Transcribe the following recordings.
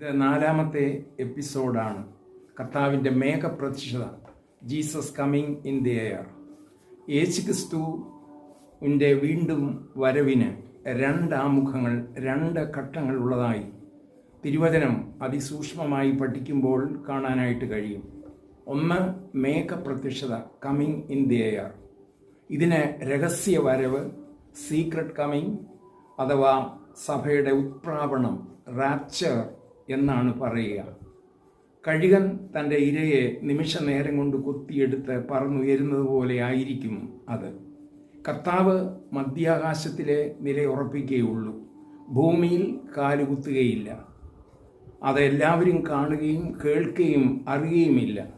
ഇത് നാലാമത്തെ എപ്പിസോഡാണ്. കർത്താവിന്റെ മേഘപ്രതിഷ്ഠ Jesus coming in the air. യേശു ക്രിസ്തുവിന്റെ വീണ്ടും വരവിന് രണ്ട് ആമുഖങ്ങൾ രണ്ട് ഘട്ടങ്ങൾ ഉള്ളതായി തിരുവചനം അതിസൂക്ഷ്മമായി പഠിക്കുമ്പോൾ കാണാനായിട്ട് കഴിയും. ഒന്ന് മേഘപ്രത്യക്ഷത കമ്മിങ് ഇൻ ദി എയർ. ഇതിന് രഹസ്യ വരവ് സീക്രട്ട് കമ്മിങ് അഥവാ സഭയുടെ ഉത്പ്രാവണം റാപ്ചർ എന്നാണ് പറയുക. കഴുകൻ തന്റെ ഇരയെ നിമിഷ നേരം കൊണ്ട് കൊത്തിയെടുത്ത് പറന്നുയരുന്നത് പോലെ ആയിരിക്കും അത്. കർത്താവ് മധ്യാകാശത്തിലെ നിലയുറപ്പിക്കുകയുള്ളൂ ഭൂമിയിൽ കാലുകുത്തുകയില്ല അതെല്ലാവരും കാണുകയും കേൾക്കുകയും അറിയുകയുമില്ല.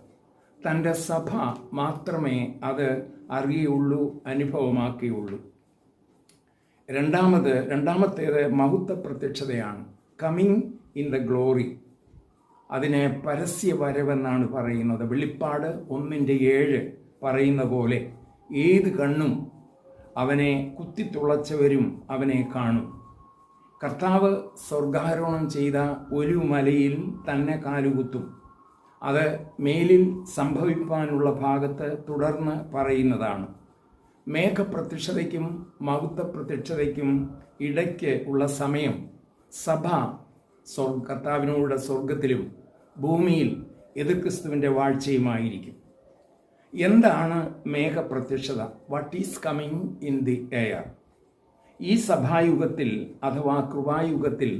തന്റെ സഭ മാത്രമേ അത് അറിയുള്ളൂ അനുഭവമാക്കുകയുള്ളൂ. രണ്ടാമത് രണ്ടാമത്തേത് മഹത്വ പ്രത്യക്ഷതയാണ് കമ്മിങ് ഇൻ ദ ഗ്ലോറി. അതിനെ പരസ്യ വരവെന്നാണ് പറയുന്നത്. വെളിപ്പാട് ഒന്നിന്റെ ഏഴ് പറയുന്ന പോലെ ഏത് കണ്ണും അവനെ കുത്തിത്തുളച്ചവരും അവനെ കാണും. കർത്താവ് സ്വർഗാരോഹണം ചെയ്ത ഒരു മലയിൽ തന്നെ കാലുകുത്തും. അത് മേലിൽ സംഭവിപ്പാനുള്ള ഭാഗത്ത് തുടർന്ന് പറയുന്നതാണ്. മേഘപ്രത്യക്ഷതയ്ക്കും മഹത്വ പ്രത്യക്ഷതയ്ക്കും ഇടയ്ക്ക് ഉള്ള സമയം സഭ സ്വർഗ കർത്താവിനോട് സ്വർഗത്തിലും ഭൂമിയിൽ എതിർക്രിസ്തുവിന്റെ വാഴ്ചയുമായിരിക്കും. എന്താണ് മേഘപ്രത്യക്ഷത? What is coming in the air ഈ സഭായുഗത്തിൽ അഥവാ കൃപായുഗത്തിൽ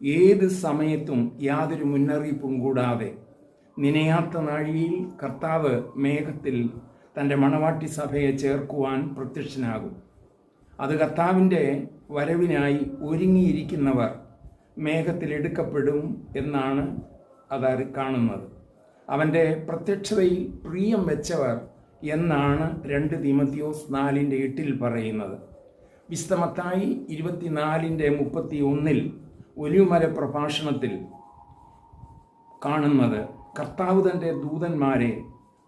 ഏത് സമയത്തും യാതൊരു മുന്നറിയിപ്പും കൂടാതെ നിനയാത്ത നാഴിയിൽ കർത്താവ് മേഘത്തിൽ തന്റെ മണവാട്ടി സഭയെ ചേർക്കുവാൻ പ്രത്യക്ഷനാകും. അത് കർത്താവിന്റെ വരവിനായി ഒരുങ്ങിയിരിക്കുന്നവർ മേഘത്തിൽ എടുക്കപ്പെടും എന്നാണ് അത് കാണുന്നത്. അവന്റെ പ്രത്യക്ഷതയിൽ പ്രിയം വെച്ചവർ എന്നാണ് രണ്ട് തിമത്തിയോസ് നാലിന്റെ എട്ടിൽ പറയുന്നത്. വിസ്തമത്തായി ഇരുപത്തിനാലിന്റെ മുപ്പത്തി ഒന്നിൽ ഒലിവുമല പ്രഭാഷണത്തിൽ കാണുന്നത് കർത്താവ് തന്റെ ദൂതന്മാരെ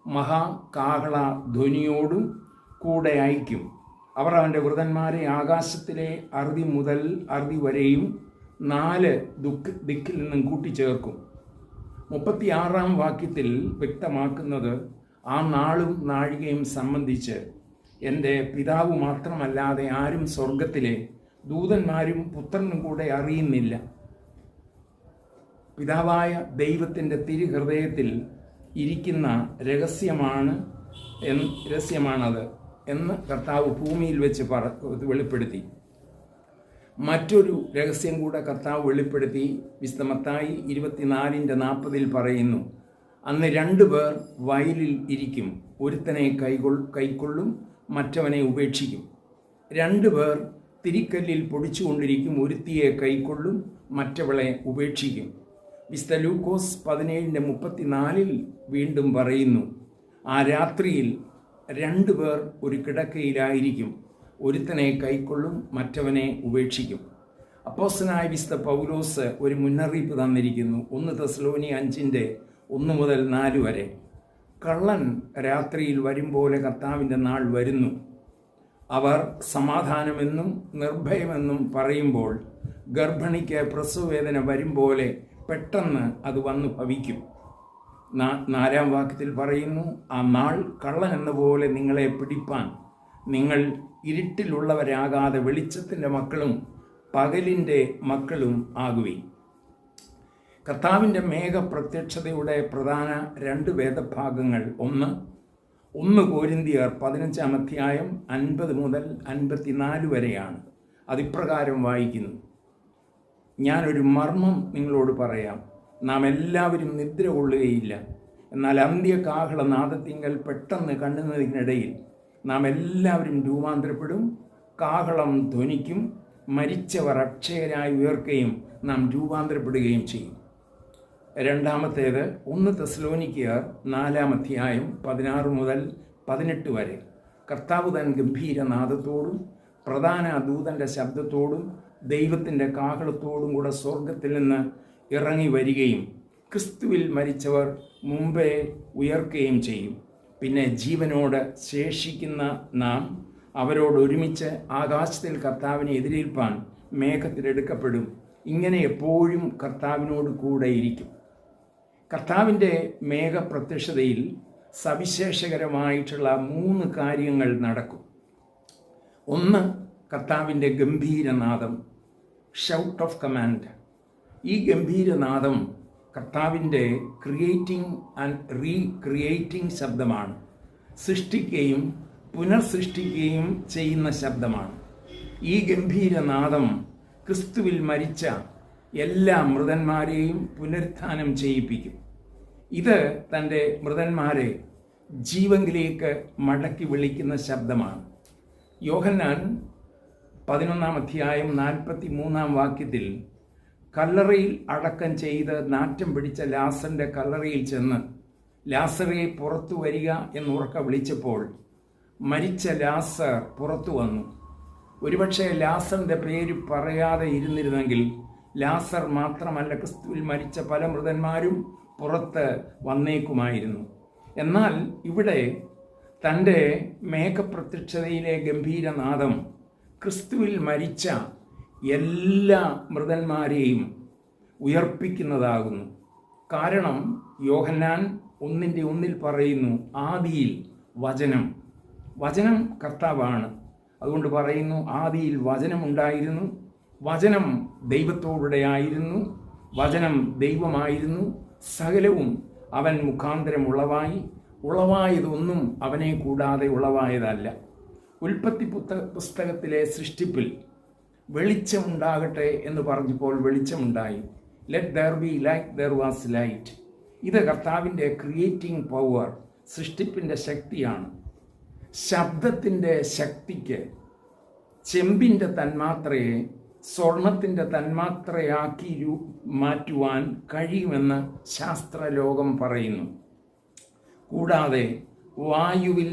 മഹാകാഹള ധ്വനിയോടും കൂടെ അയക്കും അവർ അവന്റെ വൃതന്മാരെ ആകാശത്തിലെ അറുതി മുതൽ അറുതി വരെയും നാല് ദുഃഖ ദിക്കിൽ നിന്നും കൂട്ടിച്ചേർക്കും. മുപ്പത്തിയാറാം വാക്യത്തിൽ വ്യക്തമാക്കുന്നത് ആ നാളും നാഴികയും സംബന്ധിച്ച് എന്റെ പിതാവ് മാത്രമല്ലാതെ ആരും സ്വർഗത്തിലെ ദൂതന്മാരും പുത്രനും കൂടെ അറിയുന്നില്ല. പിതാവായ ദൈവത്തിന്റെ തിരുഹൃദയത്തിൽ ഇരിക്കുന്ന രഹസ്യമാണ് രഹസ്യമാണത് എന്ന് കർത്താവ് ഭൂമിയിൽ വെച്ച് പറ വെളിപ്പെടുത്തി. മറ്റൊരു രഹസ്യം കൂടെ കർത്താവ് വെളിപ്പെടുത്തി വിസ്തമത്തായി ഇരുപത്തിനാലിന്റെ നാൽപ്പതിൽ പറയുന്നു അന്ന് രണ്ടു പേർ വയലിൽ ഇരിക്കും. ഒരുത്തനെ കൈകൊൾ കൈക്കൊള്ളും മറ്റവനെ ഉപേക്ഷിക്കും. രണ്ടു പേർ തിരിക്കല്ലിൽ പൊടിച്ചുകൊണ്ടിരിക്കും. ഒരുത്തിയെ കൈക്കൊള്ളും മറ്റവളെ ഉപേക്ഷിക്കും. വിസ്ത ലൂക്കോസ് പതിനേഴിന്റെ മുപ്പത്തിനാലിൽ വീണ്ടും പറയുന്നു ആ രാത്രിയിൽ രണ്ടു പേർ ഒരു കിടക്കയിലായിരിക്കും. ഒരുത്തനെ കൈക്കൊള്ളും മറ്റവനെ ഉപേക്ഷിക്കും. അപ്പോസ്റ്റനായ വിസ്ത പൗലോസ് ഒരു മുന്നറിയിപ്പ് തന്നിരിക്കുന്നു. ഒന്ന് തെസ്ലോനി അഞ്ചിന്റെ ഒന്ന് മുതൽ നാല് വരെ. കള്ളൻ രാത്രിയിൽ വരും പോലെ കർത്താവിന്റെ നാൾ വരുന്നു. അവർ സമാധാനമെന്നും നിർഭയമെന്നും പറയുമ്പോൾ ഗർഭിണിക്ക് പ്രസവവേദന വരും പോലെ പെട്ടെന്ന് അത് വന്നു ഭവിക്കും. നാലാം വാക്യത്തിൽ പറയുന്നു ആ നാൾ കള്ളൻ എന്ന പോലെ നിങ്ങളെ പിടിപ്പാൻ. നിങ്ങൾ ഇരുട്ടിലുള്ളവരാകാതെ വെളിച്ചത്തിന്റെ മക്കളും പകലിന്റെ മക്കളും ആകുവി കർത്താവിന്റെ മേഘപ്രത്യക്ഷതയുടെ പ്രധാന രണ്ട് വേദഭാഗങ്ങൾ ഒന്ന് ഒന്ന് കോരിന്തിയർ പതിനഞ്ചാം അധ്യായം അൻപത് മുതൽ അൻപത്തിനാല് വരെയാണ്. അതിപ്രകാരം വായിക്കുന്നു. ഞാനൊരു മർമ്മം നിങ്ങളോട് പറയാം. നാം എല്ലാവരും നിദ്ര കൊള്ളുകയില്ല. എന്നാൽ അന്ത്യകാഹള നാദത്തിങ്കൽ പെട്ടെന്ന് കണ്ണുന്നതിനിടയിൽ നാം എല്ലാവരും രൂപാന്തരപ്പെടും കാഹളം ധ്വനിക്കും മരിച്ചവർ അക്ഷയരായി ഉയർക്കുകയും നാം രൂപാന്തരപ്പെടുകയും ചെയ്യും. രണ്ടാമത്തേത് ഒന്ന് തെസ്ലോനിക്കർ നാലാം അധ്യായം പതിനാറ് മുതൽ പതിനെട്ട് വരെ. കർത്താവ് തൻ ഗംഭീരനാദത്തോടും പ്രധാന ദൂതന്റെ ശബ്ദത്തോടും ദൈവത്തിന്റെ കാഹളത്തോടും കൂടെ സ്വർഗത്തിൽ നിന്ന് ഇറങ്ങി വരികയും ക്രിസ്തുവിൽ മരിച്ചവർ മുമ്പേ ഉയർക്കുകയും ചെയ്യും. പിന്നെ ജീവനോട് ശേഷിക്കുന്ന നാം അവരോട് ഒരുമിച്ച് ആകാശത്തിൽ കർത്താവിനെ എതിരേൽപ്പാൻ മേഘത്തിലെടുക്കപ്പെടും ഇങ്ങനെ എപ്പോഴും കർത്താവിനോട് കൂടെ ഇരിക്കും. കർത്താവിന്റെ മേഘപ്രത്യക്ഷതയിൽ സവിശേഷകരമായിട്ടുള്ള മൂന്ന് കാര്യങ്ങൾ നടക്കും. ഒന്ന് കർത്താവിന്റെ ഗംഭീരനാദം ഷൗട്ട് ഓഫ് കമാൻഡ് ഈ ഗംഭീരനാദം കർത്താവിന്റെ ക്രിയേറ്റിംഗ് ആൻഡ് റീക്രിയേറ്റിംഗ് ശബ്ദമാണ്. സൃഷ്ടിക്കുകയും പുനർസൃഷ്ടിക്കുകയും ചെയ്യുന്ന ശബ്ദമാണ്. ഈ ഗംഭീരനാദം ക്രിസ്തുവിൽ മരിച്ച എല്ലാ മൃതന്മാരെയും പുനരുത്ഥാനം ചെയ്യിപ്പിക്കും. ഇത് തന്റെ മൃതന്മാരെ ജീവങ്കിലേക്ക് മടക്കി വിളിക്കുന്ന ശബ്ദമാണ്. യോഹന്നാൻ പതിനൊന്നാം അധ്യായം നാൽപ്പത്തി മൂന്നാം വാക്യത്തിൽ കല്ലറയിൽ അടക്കം ചെയ്ത് നാറ്റം പിടിച്ച ലാസന്റെ കല്ലറയിൽ ചെന്ന് ലാസറെ പുറത്തു വരിക എന്നുറക്ക വിളിച്ചപ്പോൾ മരിച്ച ലാസർ പുറത്തു വന്നു. ഒരുപക്ഷെ ലാസറിന്റെ പേര് പറയാതെ ഇരുന്നിരുന്നെങ്കിൽ ലാസർ മാത്രമല്ല ക്രിസ്തുവിൽ മരിച്ച പല മൃതന്മാരും പുറത്ത് വന്നേക്കുമായിരുന്നു. എന്നാൽ ഇവിടെ തന്റെ മേഘപ്രത്യക്ഷതയിലെ ഗംഭീരനാദം ക്രിസ്തുവിൽ മരിച്ച എല്ലാ മൃതന്മാരെയും ഉയർപ്പിക്കുന്നതാകുന്നു. കാരണം യോഹന്നാൻ ഒന്നിന്റെ ഒന്നിൽ പറയുന്നു ആദിയിൽ വചനം. വചനം കർത്താവാണ്. അതുകൊണ്ട് പറയുന്നു ആദിയിൽ വചനമുണ്ടായിരുന്നു വചനം ദൈവത്തോടെ ആയിരുന്നു. വചനം ദൈവമായിരുന്നു. സകലവും അവൻ മുഖാന്തരം ഉളവായി ഉളവായതൊന്നും അവനെ കൂടാതെ ഉളവായതല്ല. ഉൽപ്പത്തി പുത്ത പുസ്തകത്തിലെ സൃഷ്ടിപ്പിൽ വെളിച്ചമുണ്ടാകട്ടെ എന്ന് പറഞ്ഞപ്പോൾ വെളിച്ചമുണ്ടായി. Let there be light there was light ഇത് കർത്താവിന്റെ ക്രിയേറ്റിംഗ് പവർ സൃഷ്ടിപ്പിന്റെ ശക്തിയാണ്. ശബ്ദത്തിന്റെ ശക്തിക്ക് ചെമ്പിന്റെ തന്മാത്രയെ സ്വർണത്തിന്റെ തന്മാത്രയാക്കി രൂ മാറ്റുവാൻ കഴിയുമെന്ന് ശാസ്ത്രലോകം പറയുന്നു. കൂടാതെ വായുവിൽ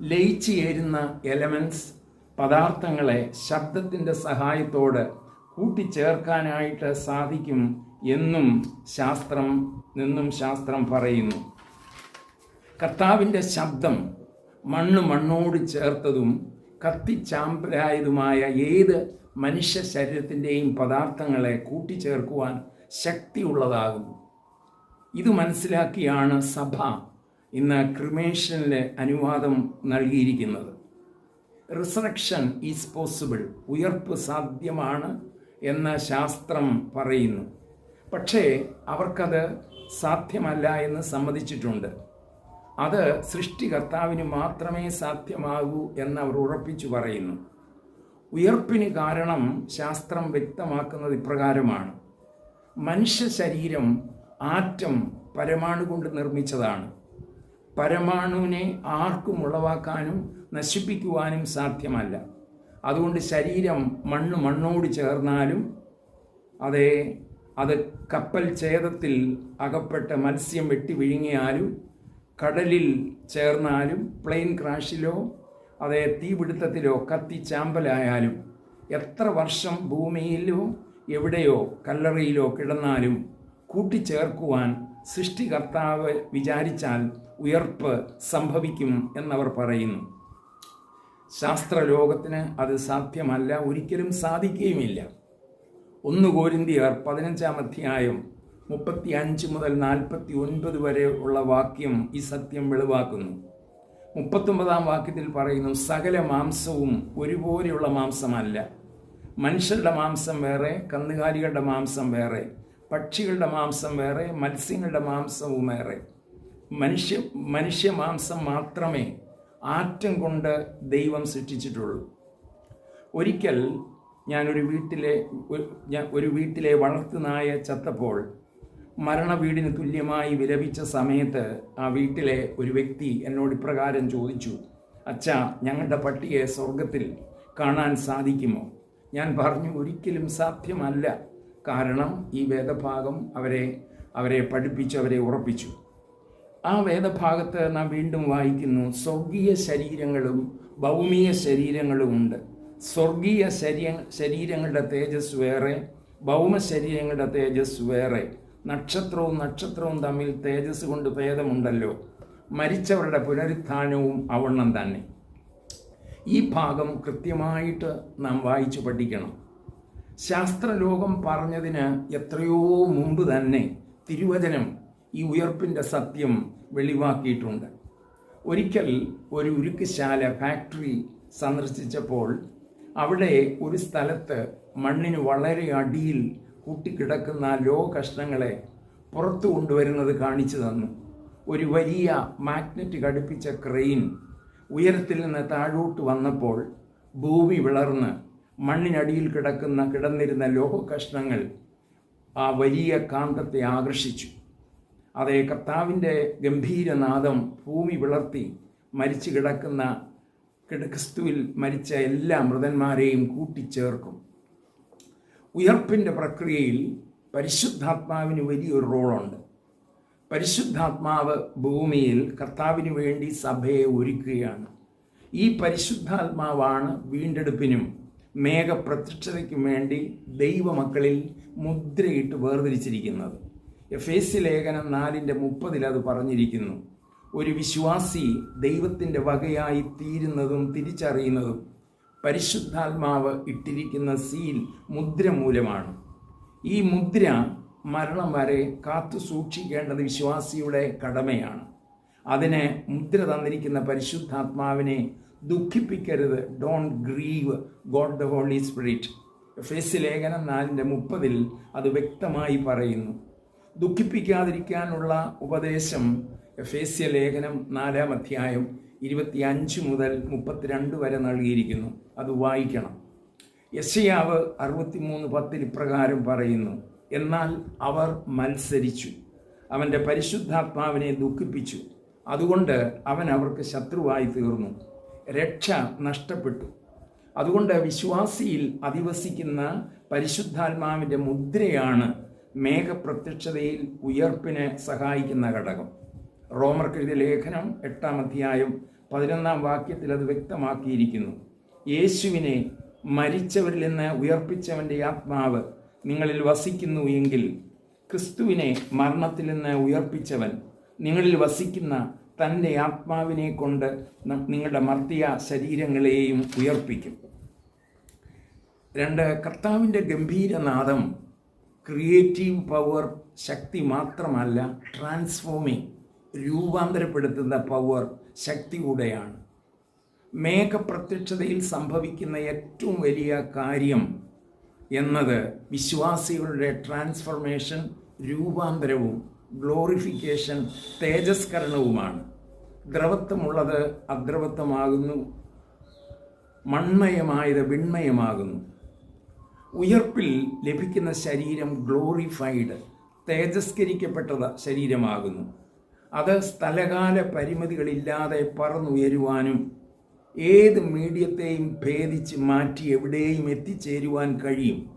ലയിച്ചു ചേരുന്ന എലമെന്റ്സ് പദാർത്ഥങ്ങളെ ശബ്ദത്തിന്റെ സഹായത്തോട് കൂട്ടിച്ചേർക്കാനായിട്ട് സാധിക്കും എന്നും ശാസ്ത്രം നിന്നും ശാസ്ത്രം പറയുന്നു. കർത്താവിന്റെ ശബ്ദം മണ്ണ് മണ്ണോട് ചേർത്തതും കത്തിച്ചാമ്പലായതുമായ ഏത് മനുഷ്യ ശരീരത്തിന്റെയും പദാർത്ഥങ്ങളെ കൂട്ടിച്ചേർക്കുവാൻ ശക്തിയുള്ളതാകുന്നു. ഇത് മനസ്സിലാക്കിയാണ് സഭ ഇന്ന് ക്രിമേഷനിലെ അനുവാദം നൽകിയിരിക്കുന്നത്. റിസറക്ഷൻ ഈസ് പോസിബിൾ ഉയർപ്പ് സാധ്യമാണ് എന്ന് ശാസ്ത്രം പറയുന്നു. പക്ഷേ അവർക്കത് സാധ്യമല്ല എന്ന് സമ്മതിച്ചിട്ടുണ്ട്. അത് സൃഷ്ടികർത്താവിന് മാത്രമേ സാധ്യമാകൂ എന്ന് അവർ ഉറപ്പിച്ചു പറയുന്നു. ഉയർപ്പിന് കാരണം ശാസ്ത്രം വ്യക്തമാക്കുന്നത് ഇപ്രകാരമാണ്. മനുഷ്യ ശരീരം ആറ്റം പരമാണു കൊണ്ട് നിർമ്മിച്ചതാണ്. പരമാണുവിനെ ആർക്കും ഉളവാക്കാനും നശിപ്പിക്കുവാനും സാധ്യമല്ല. അതുകൊണ്ട് ശരീരം മണ്ണ് മണ്ണോട് ചേർന്നാലും അതേ അത് കപ്പൽ ഛേദത്തിൽ അകപ്പെട്ട മത്സ്യം വെട്ടി വിഴുങ്ങിയാലും കടലിൽ ചേർന്നാലും പ്ലെയിൻ ക്രാഷിലോ അതേ തീപിടുത്തത്തിലോ കത്തിച്ചാമ്പലായാലും എത്ര വർഷം ഭൂമിയിലോ എവിടെയോ കല്ലറയിലോ കിടന്നാലും കൂട്ടിച്ചേർക്കുവാൻ സൃഷ്ടികർത്താവ് വിചാരിച്ചാൽ ഉയർപ്പ് സംഭവിക്കും എന്നവർ പറയുന്നു. ശാസ്ത്രലോകത്തിന് അത് സാധ്യമല്ല ഒരിക്കലും സാധിക്കുകയുമില്ല. ഒന്ന് കോരിന്തിയർ പതിനഞ്ചാം അധ്യായം മുപ്പത്തി അഞ്ച് മുതൽ നാൽപ്പത്തി ഒൻപത് വരെ ഉള്ള വാക്യം ഈ സത്യം വെളിവാക്കുന്നു. മുപ്പത്തൊമ്പതാം വാക്യത്തിൽ പറയുന്നു സകല മാംസവും ഒരുപോലെയുള്ള മാംസമല്ല. മനുഷ്യരുടെ മാംസം വേറെ കന്നുകാലികളുടെ മാംസം വേറെ പക്ഷികളുടെ മാംസം വേറെ മത്സ്യങ്ങളുടെ മാംസവും വേറെ. മനുഷ്യ മനുഷ്യമാംസം മാത്രമേ ആറ്റം കൊണ്ട് ദൈവം സൃഷ്ടിച്ചിട്ടുള്ളൂ. ഒരിക്കൽ ഞാനൊരു വീട്ടിലെ ഒരു വീട്ടിലെ വളർത്തുനായ ചത്തപ്പോൾ മരണ വീടിന് തുല്യമായി വിലപിച്ച സമയത്ത് ആ വീട്ടിലെ ഒരു വ്യക്തി എന്നോട് ഇപ്രകാരം ചോദിച്ചു അച്ഛ ഞങ്ങളുടെ പട്ടിയെ സ്വർഗത്തിൽ കാണാൻ സാധിക്കുമോ? ഞാൻ പറഞ്ഞു ഒരിക്കലും സാധ്യമല്ല. കാരണം ഈ വേദഭാഗം അവരെ അവരെ പഠിപ്പിച്ചു അവരെ ഉറപ്പിച്ചു. ആ വേദഭാഗത്ത് നാം വീണ്ടും വായിക്കുന്നു സ്വർഗീയ ശരീരങ്ങളും ഭൗമിക ശരീരങ്ങളും ഉണ്ട്. സ്വർഗീയ ശരീര ശരീരങ്ങളുടെ തേജസ് വേറെ ഭൗമ ശരീരങ്ങളുടെ തേജസ് വേറെ. നക്ഷത്രവും നക്ഷത്രവും തമ്മിൽ തേജസ് കൊണ്ട് ഭേദമുണ്ടല്ലോ. മരിച്ചവരുടെ പുനരുത്ഥാനവും അവണ്ണം തന്നെ. ഈ ഭാഗം കൃത്യമായിട്ട് നാം വായിച്ചു പഠിക്കണം. ശാസ്ത്രലോകം പറഞ്ഞതിന് എത്രയോ മുമ്പ് തന്നെ തിരുവചനം ഈ ഉയർപ്പിന്റെ സത്യം വെളിവാക്കിയിട്ടുണ്ട്. ഒരിക്കൽ ഒരു ഉരുക്കുശാല ഫാക്ടറി സന്ദർശിച്ചപ്പോൾ അവിടെ ഒരു സ്ഥലത്ത് മണ്ണിന് വളരെ അടിയിൽ കൂട്ടിക്കിടക്കുന്ന ലോ കഷ്ണങ്ങളെ പുറത്തു കൊണ്ടുവരുന്നത് കാണിച്ചു തന്നു. ഒരു വലിയ മാഗ്നറ്റ് ഘടിപ്പിച്ച ക്രെയിൻ ഉയരത്തിൽ നിന്ന് താഴോട്ട് വന്നപ്പോൾ ഭൂമി വിളർന്ന് മണ്ണിനടിയിൽ കിടക്കുന്ന കിടന്നിരുന്ന ലോഹ കഷ്ണങ്ങൾ ആ വലിയ കാന്തത്തെ ആകർഷിച്ചു. അതേ കർത്താവിന്റെ ഗംഭീരനാദം ഭൂമി വിളർത്തി മരിച്ചു കിടക്കുന്ന ക്രിസ്തുവിൽ മരിച്ച എല്ലാ മൃതന്മാരെയും കൂട്ടിച്ചേർക്കും. ഉയർപ്പിന്റെ പ്രക്രിയയിൽ പരിശുദ്ധാത്മാവിന് വലിയൊരു റോളുണ്ട്. പരിശുദ്ധാത്മാവ് ഭൂമിയിൽ കർത്താവിന് വേണ്ടി സഭയെ ഒരുക്കുകയാണ്. ഈ പരിശുദ്ധാത്മാവാണ് വീണ്ടെടുപ്പിനും മേഘപ്രത്യക്ഷതയ്ക്കും വേണ്ടി ദൈവമക്കളിൽ മുദ്രയിട്ട് വേർതിരിച്ചിരിക്കുന്നത്. എഫ് എസ് ലേഖനം നാലിന്റെ മുപ്പതിൽ അത് പറഞ്ഞിരിക്കുന്നു. ഒരു വിശ്വാസി ദൈവത്തിന്റെ വകയായി തീരുന്നതും തിരിച്ചറിയുന്നതും പരിശുദ്ധാത്മാവ് ഇട്ടിരിക്കുന്ന സീൽ മുദ്ര മൂലമാണ് ഈ മുദ്ര മരണം വരെ കാത്തു സൂക്ഷിക്കേണ്ടത് വിശ്വാസിയുടെ കടമയാണ്. അതിന് മുദ്ര തന്നിരിക്കുന്ന പരിശുദ്ധാത്മാവിനെ ദുഃഖിപ്പിക്കരുത്. Don't grieve God the Holy Spirit face ലേഖനം നാലിന്റെ മുപ്പതിൽ അത് വ്യക്തമായി പറയുന്നു. ദുഃഖിപ്പിക്കാതിരിക്കാനുള്ള ഉപദേശം എഫേസ്യ ലേഖനം നാലാം അധ്യായം ഇരുപത്തിയഞ്ച് മുതൽ മുപ്പത്തിരണ്ട് വരെ നൽകിയിരിക്കുന്നു. അത് വായിക്കണം. യശയാവ് അറുപത്തിമൂന്ന് പത്തിൽ ഇപ്രകാരം പറയുന്നു എന്നാൽ അവർ മത്സരിച്ചു അവന്റെ പരിശുദ്ധാത്മാവിനെ ദുഃഖിപ്പിച്ചു. അതുകൊണ്ട് അവൻ അവർക്ക് ശത്രുവായി തീർന്നു. രക്ഷ നഷ്ടപ്പെട്ടു. അതുകൊണ്ട് വിശ്വാസിയിൽ അധിവസിക്കുന്ന പരിശുദ്ധാത്മാവിന്റെ മുദ്രയാണ് മേഘപ്രത്യക്ഷതയിൽ ഉയർപ്പിനെ സഹായിക്കുന്ന ഘടകം. റോമർ കെഴുതിയ ലേഖനം എട്ടാം അധ്യായം പതിനൊന്നാം വാക്യത്തിൽ അത് വ്യക്തമാക്കിയിരിക്കുന്നു. യേശുവിനെ മരിച്ചവരിൽ നിന്ന് ഉയർപ്പിച്ചവന്റെ ആത്മാവ് നിങ്ങളിൽ വസിക്കുന്നു എങ്കിൽ ക്രിസ്തുവിനെ മരണത്തിൽ നിന്ന് ഉയർപ്പിച്ചവൻ നിങ്ങളിൽ വസിക്കുന്ന തന്റെ ആത്മാവിനെ കൊണ്ട് നിങ്ങളുടെ മർത്തിയ ശരീരങ്ങളെയും ഉയർപ്പിക്കും. രണ്ട് കർത്താവിന്റെ ഗംഭീരനാദം ക്രിയേറ്റീവ് പവർ ശക്തി മാത്രമല്ല ട്രാൻസ്ഫോമിങ് രൂപാന്തരപ്പെടുത്തുന്ന പവർ ശക്തി കൂടെയാണ്. മേഘപ്രത്യക്ഷതയിൽ സംഭവിക്കുന്ന ഏറ്റവും വലിയ കാര്യം എന്നത് വിശ്വാസികളുടെ ട്രാൻസ്ഫർമേഷൻ രൂപാന്തരവും ഗ്ലോറിഫിക്കേഷൻ തേജസ്കരണവുമാണ്. ദ്രവത്വമുള്ളത് അദ്രവത്വമാകുന്നു മൺമയമായത് വിൺമയമാകുന്നു ഉയർപ്പിൽ ലഭിക്കുന്ന ശരീരം ഗ്ലോറിഫൈഡ് തേജസ്കരിക്കപ്പെട്ടത് ശരീരമാകുന്നു. അത് സ്ഥലകാല പരിമിതികളില്ലാതെ പറന്നുയരുവാനും ഏത് മീഡിയത്തെയും ഭേദിച്ച് മാറ്റി എവിടെയും എത്തിച്ചേരുവാൻ കഴിയും.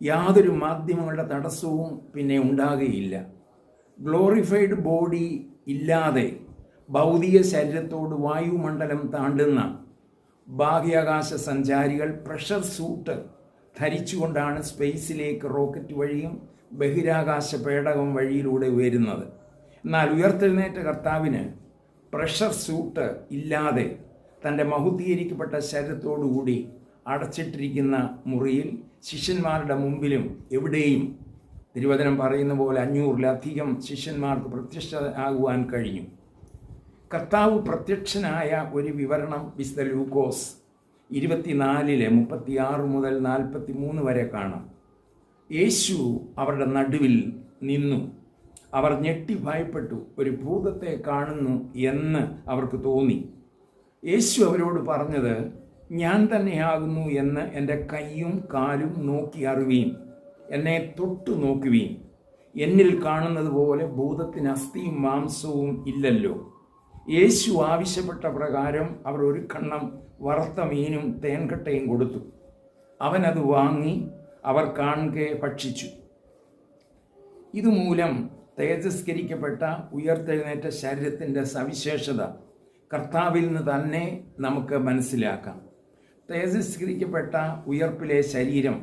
യാതൊരു മാധ്യമങ്ങളുടെ തടസ്സവും പിന്നെ ഉണ്ടാകുകയില്ല. ഗ്ലോറിഫൈഡ് ബോഡി ഇല്ലാതെ ഭൗതിക ശരീരത്തോട് വായുമണ്ഡലം താണ്ടുന്ന ബാഹ്യാകാശ സഞ്ചാരികൾ പ്രഷർ സൂട്ട് ധരിച്ചുകൊണ്ടാണ് സ്പേസിലേക്ക് റോക്കറ്റ് വഴിയും ബഹിരാകാശ പേടകം വഴിയിലൂടെ ഉയരുന്നത് എന്നാൽ ഉയർത്തെഴുന്നേറ്റ കർത്താവിന് പ്രഷർ സൂട്ട് ഇല്ലാതെ തന്റെ മഹുദ്ധീകരിക്കപ്പെട്ട ശരീരത്തോടുകൂടി അടച്ചിട്ടിരിക്കുന്ന മുറിയിൽ ശിഷ്യന്മാരുടെ മുമ്പിലും എവിടെയും തിരുവചനം പറയുന്ന പോലെ അഞ്ഞൂറിലധികം ശിഷ്യന്മാർക്ക് പ്രത്യക്ഷ ആകുവാൻ കഴിഞ്ഞു. കർത്താവ് പ്രത്യക്ഷനായ ഒരു വിവരണം വിശുദ്ധ ലൂക്കോസ് ഇരുപത്തിനാലിലെ മുപ്പത്തിയാറ് മുതൽ നാൽപ്പത്തി മൂന്ന് വരെ കാണാം. യേശു അവരുടെ നടുവിൽ നിന്നു. അവർ ഞെട്ടി ഭയപ്പെട്ടു. ഒരു ഭൂതത്തെ കാണുന്നു എന്ന് അവർക്ക് തോന്നി. യേശു അവരോട് പറഞ്ഞത് ഞാൻ തന്നെയാകുന്നു എന്ന് എന്റെ കൈയും കാലും നോക്കി അറിവീൻ എന്നെ തൊട്ടു നോക്കുവീൻ. എന്നിൽ കാണുന്നത് പോലെ ഭൂതത്തിന് അസ്ഥിയും മാംസവും ഇല്ലല്ലോ. യേശു ആവശ്യപ്പെട്ട പ്രകാരം അവർ ഒരു കണ്ണം വറുത്ത മീനും തേൻകട്ടയും കൊടുത്തു. അവനത് വാങ്ങി അവർ കാണുകെ ഭക്ഷിച്ചു. ഇതുമൂലം തേജസ്കരിക്കപ്പെട്ട ഉയർത്തെഴുന്നേറ്റ ശരീരത്തിന്റെ സവിശേഷത കർത്താവിൽ നിന്ന് തന്നെ നമുക്ക് മനസ്സിലാക്കാം. തേജസ്കരിക്കപ്പെട്ട ഉയർപ്പിലെ ശരീരം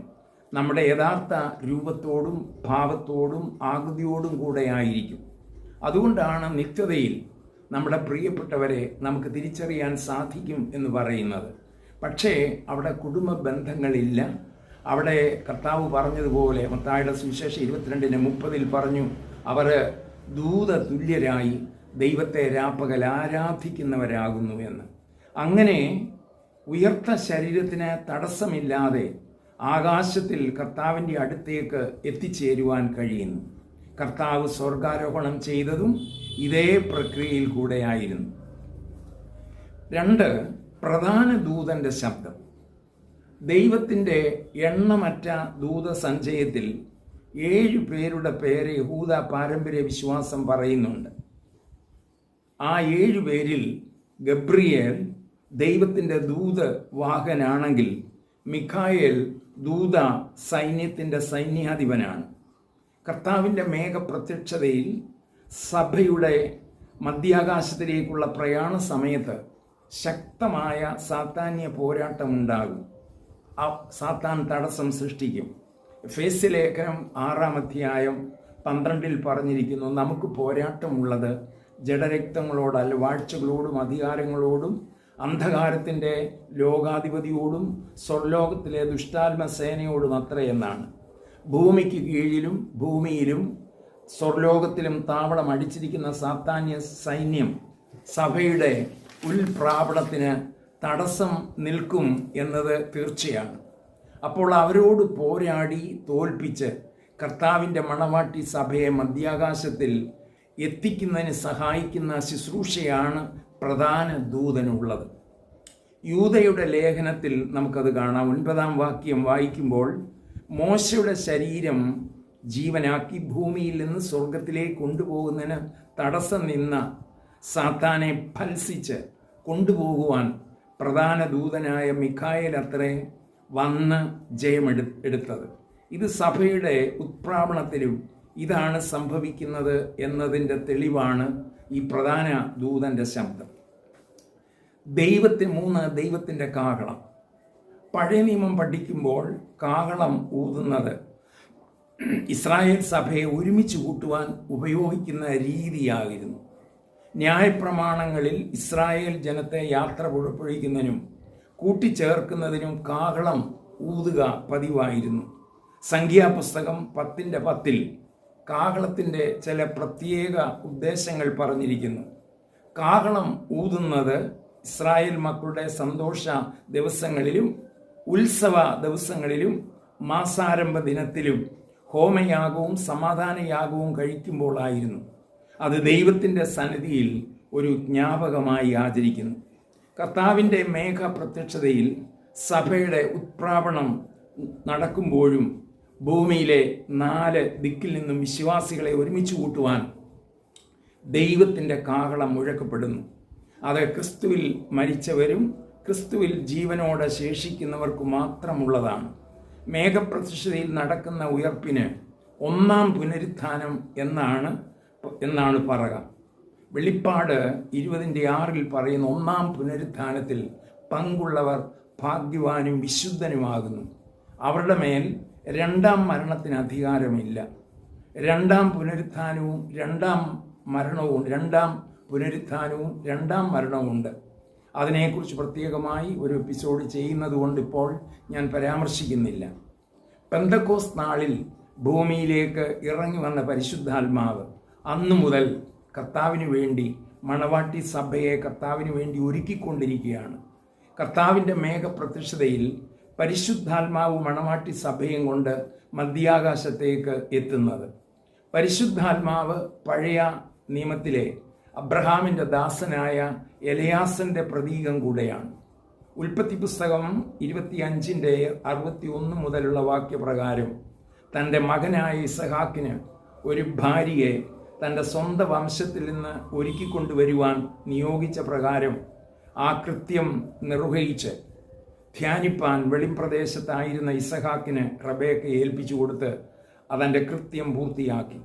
നമ്മുടെ യഥാർത്ഥ രൂപത്തോടും ഭാവത്തോടും ആകൃതിയോടും കൂടെ ആയിരിക്കും അതുകൊണ്ടാണ് നിത്യതയിൽ നമ്മുടെ പ്രിയപ്പെട്ടവരെ നമുക്ക് തിരിച്ചറിയാൻ സാധിക്കും എന്ന് പറയുന്നത്. പക്ഷേ അവിടെ കുടുംബ ബന്ധങ്ങളില്ല. അവിടെ കർത്താവ് പറഞ്ഞതുപോലെ മത്തായുടെ സുവിശേഷം ഇരുപത്തിരണ്ടിന് മുപ്പതിൽ പറഞ്ഞു അവർ ദൂത തുല്യരായി ദൈവത്തെ രാപ്പകൽ ആരാധിക്കുന്നവരാകുന്നു എന്ന്. അങ്ങനെ ഉയർത്ത ശരീരത്തിന് തടസ്സമില്ലാതെ ആകാശത്തിൽ കർത്താവിന്റെ അടുത്തേക്ക് എത്തിച്ചേരുവാൻ കഴിയുന്നു. കർത്താവ് സ്വർഗാരോഹണം ചെയ്തതും ഇതേ പ്രക്രിയയിൽ കൂടെയായിരുന്നു. രണ്ട് പ്രധാന ദൂതന്റെ ശബ്ദം. ദൈവത്തിന്റെ എണ്ണമറ്റ ദൂതസഞ്ചയത്തിൽ ഏഴു പേരുടെ പേര് യഹൂദ പാരമ്പര്യ വിശ്വാസം പറയുന്നുണ്ട്. ആ ഏഴു പേരിൽ ഗബ്രിയേൽ ദൈവത്തിന്റെ ദൂത വാഹനാണെങ്കിൽ മിഖായേൽ ദൂത സൈന്യത്തിന്റെ സൈന്യാധിപനാണ്. കർത്താവിന്റെ മേഘപ്രത്യക്ഷതയിൽ സഭയുടെ മധ്യാകാശത്തിലേക്കുള്ള പ്രയാണ സമയത്ത് ശക്തമായ സാത്താന്യ പോരാട്ടമുണ്ടാകും. ആ സാത്താൻ തടസ്സം സൃഷ്ടിക്കും. ഫേസ് ലേഖനം ആറാം അധ്യായം പന്ത്രണ്ടിൽ പറഞ്ഞിരിക്കുന്നു നമുക്ക് പോരാട്ടമുള്ളത് ജഡരക്തങ്ങളോട് അല്ല വാഴ്ചകളോടും അധികാരങ്ങളോടും അന്ധകാരത്തിന്റെ ലോകാധിപതിയോടും സ്വർലോകത്തിലെ ദുഷ്ടാത്മ സേനയോടും അത്രയെന്നാണ് ഭൂമിക്ക് കീഴിലും ഭൂമിയിലും സ്വർലോകത്തിലും താവളം അടിച്ചിരിക്കുന്ന സാത്താന്യ സൈന്യം സഭയുടെ ഉൽപ്രാപണത്തിന് തടസ്സം നിൽക്കും എന്നത് തീർച്ചയാണ്. അപ്പോൾ അവരോട് പോരാടി തോൽപ്പിച്ച് കർത്താവിന്റെ മണവാട്ടി സഭയെ മധ്യാകാശത്തിൽ എത്തിക്കുന്നതിന് സഹായിക്കുന്ന ശുശ്രൂഷയാണ് പ്രധാന ദൂതനുള്ളത്. യൂതയുടെ ലേഖനത്തിൽ നമുക്കത് കാണാം. ഒൻപതാം വാക്യം വായിക്കുമ്പോൾ മോശയുടെ ശരീരം ജീവനാക്കി ഭൂമിയിൽ നിന്ന് സ്വർഗത്തിലേക്ക് കൊണ്ടുപോകുന്നതിന് തടസ്സം നിന്ന സാത്താനെ ഫൽസിച്ച് കൊണ്ടുപോകുവാൻ പ്രധാന ദൂതനായ മിഖായൽ അത്രേ വന്ന് ജയമെടു എടുത്തത്. ഇത് സഭയുടെ ഉത്പ്രാവണത്തിലും ഇതാണ് സംഭവിക്കുന്നത് എന്നതിന്റെ തെളിവാണ് ഈ പ്രധാന ദൂതന്റെ ശബ്ദം. ദൈവത്തിന് മൂന്ന് ദൈവത്തിന്റെ കാഹളം. പഴയ നിയമം പഠിക്കുമ്പോൾ കാഹളം ഊതുന്നത് ഇസ്രായേൽ സഭയെ ഒരുമിച്ച് കൂട്ടുവാൻ ഉപയോഗിക്കുന്ന രീതിയായിരുന്നു. ന്യായപ്രമാണങ്ങളിൽ ഇസ്രായേൽ ജനത്തെ യാത്ര പുഴപ്പൊഴിക്കുന്നതിനും കൂട്ടിച്ചേർക്കുന്നതിനും കാഹളം ഊതുക പതിവായിരുന്നു. സംഖ്യാപുസ്തകം പത്തിന്റെ പത്തിൽ കാഹളത്തിന്റെ ചില പ്രത്യേക ഉദ്ദേശങ്ങൾ പറഞ്ഞിരിക്കുന്നു. കാഹളം ഊതുന്നത് ഇസ്രായേൽ മക്കളുടെ സന്തോഷ ദിവസങ്ങളിലും ഉത്സവ ദിവസങ്ങളിലും മാസാരംഭ ദിനത്തിലും ഹോമയാഗവും സമാധാനയാഗവും കഴിക്കുമ്പോഴായിരുന്നു അത് ദൈവത്തിന്റെ സന്നിധിയിൽ ഒരു ജ്ഞാപകമായി ആചരിക്കുന്നു. കർത്താവിന്റെ മേഘ പ്രത്യക്ഷതയിൽ സഭയുടെ ഉത്പ്രാവണം നടക്കുമ്പോഴും ഭൂമിയിലെ നാല് ദിക്കിൽ നിന്നും വിശ്വാസികളെ ഒരുമിച്ച് കൂട്ടുവാൻ ദൈവത്തിന്റെ കാഹളം മുഴക്കപ്പെടുന്നു. അത് ക്രിസ്തുവിൽ മരിച്ചവരും ക്രിസ്തുവിൽ ജീവനോടെ ശേഷിക്കുന്നവർക്ക് മാത്രമുള്ളതാണ്. മേഘപ്രതിഷ്ഠതയിൽ നടക്കുന്ന ഉയർപ്പിന് ഒന്നാം പുനരുത്ഥാനം എന്നാണ് എന്നാണ് പറയുക വെളിപ്പാട് ഇരുപതിന്റെ ആറിൽ പറയുന്ന ഒന്നാം പുനരുത്ഥാനത്തിൽ പങ്കുള്ളവർ ഭാഗ്യവാനും വിശുദ്ധനുമാകുന്നു. അവരുടെ മേൽ രണ്ടാം മരണത്തിന് അധികാരമില്ല. രണ്ടാം പുനരുത്ഥാനവും രണ്ടാം മരണവും രണ്ടാം പുനരുത്ഥാനവും രണ്ടാം മരണവുമുണ്ട് അതിനെക്കുറിച്ച് പ്രത്യേകമായി ഒരു എപ്പിസോഡ് ചെയ്യുന്നത് കൊണ്ട് ഇപ്പോൾ ഞാൻ പരാമർശിക്കുന്നില്ല. പെന്തക്കോസ് നാളിൽ ഭൂമിയിലേക്ക് ഇറങ്ങി വന്ന പരിശുദ്ധാത്മാവ് അന്നു മുതൽ കർത്താവിന് വേണ്ടി മണവാട്ടി സഭയെ കർത്താവിന് വേണ്ടി ഒരുക്കിക്കൊണ്ടിരിക്കുകയാണ്. കർത്താവിന്റെ മേഘപ്രത്യക്ഷതയിൽ പരിശുദ്ധാത്മാവ് മണവാട്ടി സഭയും കൊണ്ട് മധ്യാകാശത്തേക്ക് എത്തുന്നത്. പരിശുദ്ധാത്മാവ് പഴയ നിയമത്തിലെ അബ്രഹാമിന്റെ ദാസനായ എലയാസന്റെ പ്രതീകം കൂടെയാണ്. ഉൽപ്പത്തി പുസ്തകം ഇരുപത്തിയഞ്ചിന്റെ അറുപത്തി ഒന്ന് മുതലുള്ള വാക്യപ്രകാരം തന്റെ മകനായ ഇസഹാക്കിന് ഒരു ഭാര്യയെ തന്റെ സ്വന്തം വംശത്തിൽ നിന്ന് ഒരുക്കിക്കൊണ്ടുവരുവാൻ നിയോഗിച്ച പ്രകാരം ആ കൃത്യം നിർവഹിച്ച് ധ്യാനിപ്പാൻ വെളിംപ്രദേശത്തായിരുന്ന ഇസഹാക്കിന് റബേക്ക് ഏൽപ്പിച്ചു കൊടുത്ത് അതെന്റെ കൃത്യം പൂർത്തിയാക്കി.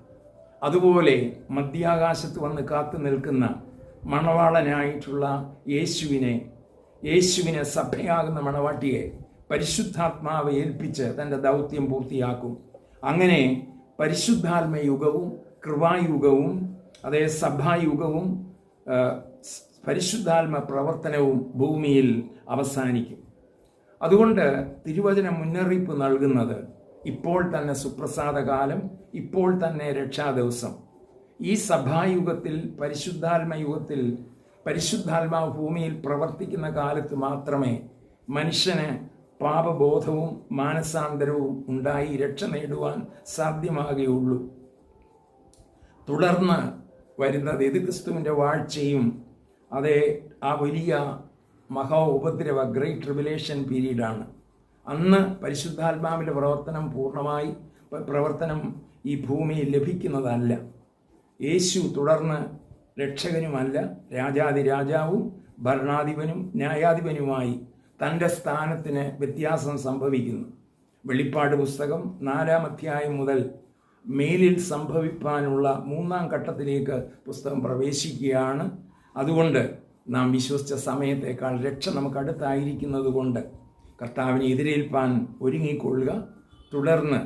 അതുപോലെ മധ്യാകാശത്ത് വന്ന് കാത്തു നിൽക്കുന്ന മണവാളനായിട്ടുള്ള യേശുവിനെ യേശുവിനെ സഭയാകുന്ന മണവാട്ടിയെ പരിശുദ്ധാത്മാവ് ഏൽപ്പിച്ച് തന്റെ ദൗത്യം പൂർത്തിയാക്കും. അങ്ങനെ പരിശുദ്ധാത്മയുഗവും കൃപായുഗവും അതേ സഭായുഗവും പരിശുദ്ധാത്മ പ്രവർത്തനവും ഭൂമിയിൽ അവസാനിക്കും. അതുകൊണ്ട് തിരുവചന മുന്നറിയിപ്പ് നൽകുന്നത് ഇപ്പോൾ തന്നെ സുപ്രസാദകാലം ഇപ്പോൾ തന്നെ രക്ഷാദിവസം. ഈ സഭായുഗത്തിൽ പരിശുദ്ധാത്മയുഗത്തിൽ പരിശുദ്ധാത്മാവ് ഭൂമിയിൽ പ്രവർത്തിക്കുന്ന കാലത്ത് മാത്രമേ മനുഷ്യന് പാപബോധവും മാനസാന്തരവും ഉണ്ടായി രക്ഷ നേടുവാൻ സാധ്യമാകുകയുള്ളൂ. തുടർന്ന് വരുന്നത് ഇത് ക്രിസ്തുവിന്റെ വാഴ്ചയും അതേ ആ വലിയ മഹാ ഉപദ്രവ ഗ്രേറ്റ് ട്രിബുലേഷൻ പീരീഡാണ്. അന്ന് പരിശുദ്ധാത്മാവിന്റെ പ്രവർത്തനം പൂർണമായി പ്രവർത്തനം ഈ ഭൂമിയിൽ ലഭിക്കുന്നതല്ല. യേശു തുടർന്ന് രക്ഷകനുമല്ല രാജാതി രാജാവും ഭരണാധിപനും ന്യായാധിപനുമായി തന്റെ സ്ഥാനത്തിന് വ്യത്യാസം സംഭവിക്കുന്നു. വെളിപ്പാട് പുസ്തകം നാലാം അധ്യായം മുതൽ മേലിൽ സംഭവിപ്പാനുള്ള മൂന്നാം ഘട്ടത്തിലേക്ക് പുസ്തകം പ്രവേശിക്കുകയാണ്. അതുകൊണ്ട് നാം വിശ്വസിച്ച സമയത്തേക്കാൾ രക്ഷ നമുക്ക് അടുത്തായിരിക്കുന്നത് കൊണ്ട് കർത്താവിനെ എതിരേൽപ്പാൻ ഒരുങ്ങിക്കൊള്ളുക. തുടർന്ന്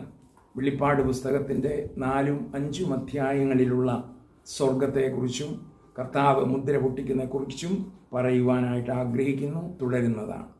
വെളിപ്പാട് പുസ്തകത്തിന്റെ നാലും അഞ്ചും അധ്യായങ്ങളിലുള്ള സ്വർഗത്തെക്കുറിച്ചും കർത്താവ് മുദ്ര പൊട്ടിക്കുന്നതിനെക്കുറിച്ചും പറയുവാനായിട്ട് ആഗ്രഹിക്കുന്നു തുടരുന്നതാണ്.